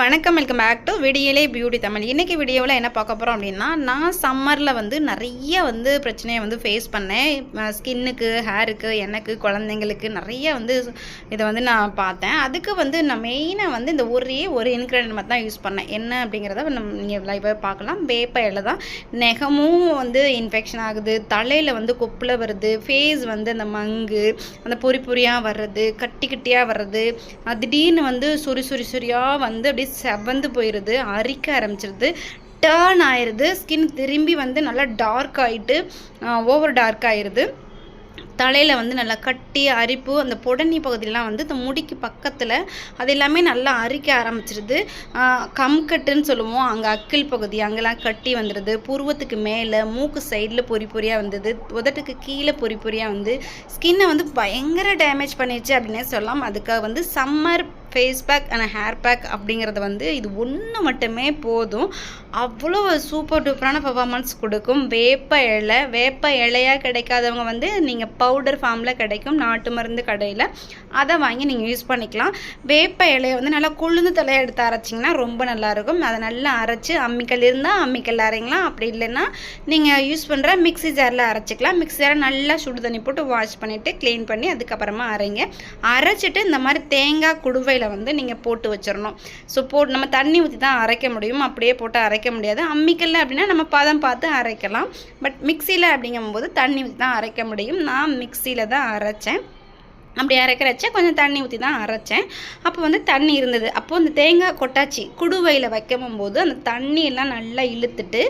வணக்கம் welcome back to விடியலே beauty Tamil. இன்றைக்கி வீடியோவில் என்ன பார்க்க போகிறோம் அப்படின்னா நான் சம்மரில் வந்து நிறைய வந்து பிரச்சனையை வந்து ஃபேஸ் பண்ணேன். ஸ்கின்னுக்கு ஹேருக்கு எனக்கு குழந்தைங்களுக்கு நிறைய வந்து இதை வந்து நான் பார்த்தேன். அதுக்கு வந்து நான் மெயினாக வந்து இந்த ஒரே ஒரு இன்க்ரீடியன்ட் மட்டும் தான் யூஸ் பண்ணேன். என்ன அப்படிங்கிறத நம்ம நீங்கள் லைவாக பார்க்கலாம். வேப்ப இலை தான் நெகமும் வந்து இன்ஃபெக்ஷன் ஆகுது. தலையில் வந்து கொப்பில் வருது. ஃபேஸ் வந்து அந்த மங்கு அந்த பொறி பொறியாக வர்றது கட்டி கட்டியாக வர்றது. திடீர்னு வந்து சுரி சுரி சுரியாக வந்து அப்படியே செவந்து போயிடுது அரிக்க ஆரம்பிச்சிருது. டேர்ன் ஆயிடுது ஸ்கின் திரும்பி வந்து நல்லா டார்க் ஆகிட்டு ஓவர் டார்க் ஆயிடுது தலையில் வந்து நல்லா கட்டி அரிப்பு அந்த புடனி பகுதியெலாம் வந்து இந்த முடிக்கு பக்கத்தில் அது எல்லாமே நல்லா அரிக்க ஆரம்பிச்சிருது. கம்கட்டுன்னு சொல்லுவோம். அங்கே அக்கில் பகுதி அங்கெல்லாம் கட்டி வந்துடுது புருவத்துக்கு மேலே மூக்கு சைடில் பொறி பொறியாக வந்தது. உதட்டுக்கு கீழே பொறி பொறியாக வந்து ஸ்கின்னை வந்து பயங்கர டேமேஜ் பண்ணிடுச்சு அப்படின்னே சொல்லலாம். அதுக்காக வந்து summer face pack and hair pack அப்படிங்கிறது வந்து இது ஒன்று மட்டுமே போதும். அவ்வளோ சூப்பர் டூப்பரான பர்ஃபார்மன்ஸ் கொடுக்கும். வேப்ப இலை வேப்ப இலையாக கிடைக்காதவங்க வந்து நீங்கள் பவுடர் ஃபார்மில் கிடைக்கும் நாட்டு மருந்து கடையில். அதை வாங்கி நீங்கள் யூஸ் பண்ணிக்கலாம். வேப்ப இலையை வந்து நல்லா கொழுந்து தலையை எடுத்து அரைச்சிங்கன்னா ரொம்ப நல்லாயிருக்கும் அதை நல்லா அரைச்சி அம்மிக்கல் இருந்தால் அம்மிக்கல் அரைங்கலாம். அப்படி இல்லைன்னா நீங்கள் யூஸ் பண்ணுற மிக்ஸி ஜாரில் அரைச்சிக்கலாம். மிக்ஸி ஜாரை நல்லா சுடு தண்ணி போட்டு வாஷ் பண்ணிவிட்டு க்ளீன் பண்ணி அதுக்கப்புறமா அரைங்க. அரைச்சிட்டு இந்த மாதிரி தேங்காய் குடுவை குடுவையில் வந்து நீங்கள் போட்டு வச்சிடணும் ஸோ போ நம்ம தண்ணி ஊற்றி தான் அரைக்க முடியும். அப்படியே போட்டு அரைக்க முடியாது. அம்மிக்கல்ல அப்படின்னா நம்ம பதம் பார்த்து அரைக்கலாம். பட் மிக்சியில் அப்படிங்கும்போது தண்ணி ஊற்றி தான் அரைக்க முடியும். நான் மிக்சியில் தான் அரைச்சேன். அப்படி அரைக்கிறச்ச கொஞ்சம் தண்ணி ஊற்றி தான் அரைச்சேன். அப்போ வந்து தண்ணி இருந்தது. அப்போது அந்த தேங்காய் கொட்டாச்சி குடுவையில் வைக்கும் போது அந்த தண்ணியெல்லாம் நல்லா இழுத்துட்டு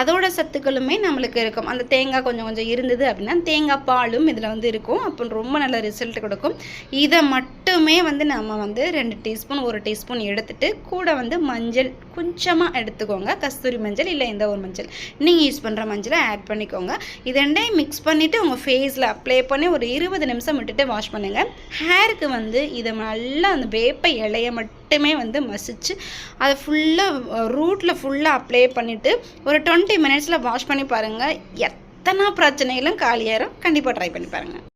அதோட சத்துக்களுமே நம்மளுக்கு இருக்கும். அந்த தேங்காய் கொஞ்சம் கொஞ்சம் இருந்தது அப்படின்னா தேங்காய் பாலும் இதில் வந்து இருக்கும். அப்போ ரொம்ப நல்ல ரிசல்ட் கொடுக்கும். இதை மட்டுமே வந்து நம்ம வந்து ரெண்டு டீஸ்பூன் ஒரு டீஸ்பூன் எடுத்துட்டு கூட வந்து மஞ்சள் கொஞ்சமாக எடுத்துக்கோங்க. கஸ்தூரி மஞ்சள் இல்லை எந்த ஒரு மஞ்சள். நீங்கள் யூஸ் பண்ணுற மஞ்சளை ஆட் பண்ணிக்கோங்க. இது ரெண்டையும் மிக்ஸ் பண்ணிவிட்டு உங்கள் ஃபேஸில் அப்ளை பண்ணி ஒரு இருபது நிமிஷம் விட்டுட்டு வாஷ் பண்ணுங்கள் ஹேருக்கு வந்து இதை நல்லா அந்த வேப்ப இலையை மட்டுமே வந்து மசிச்சு அதை ஃபுல்லாக ரூட்டில் ஃபுல்லாக அப்ளை பண்ணிவிட்டு ஒரு டுவெண்ட்டி மினிட்ஸில் வாஷ் பண்ணி பாருங்கள் எத்தனை பிரச்சனைகளும் காலியாயிரும். கண்டிப்பாக ட்ரை பண்ணி பாருங்கள்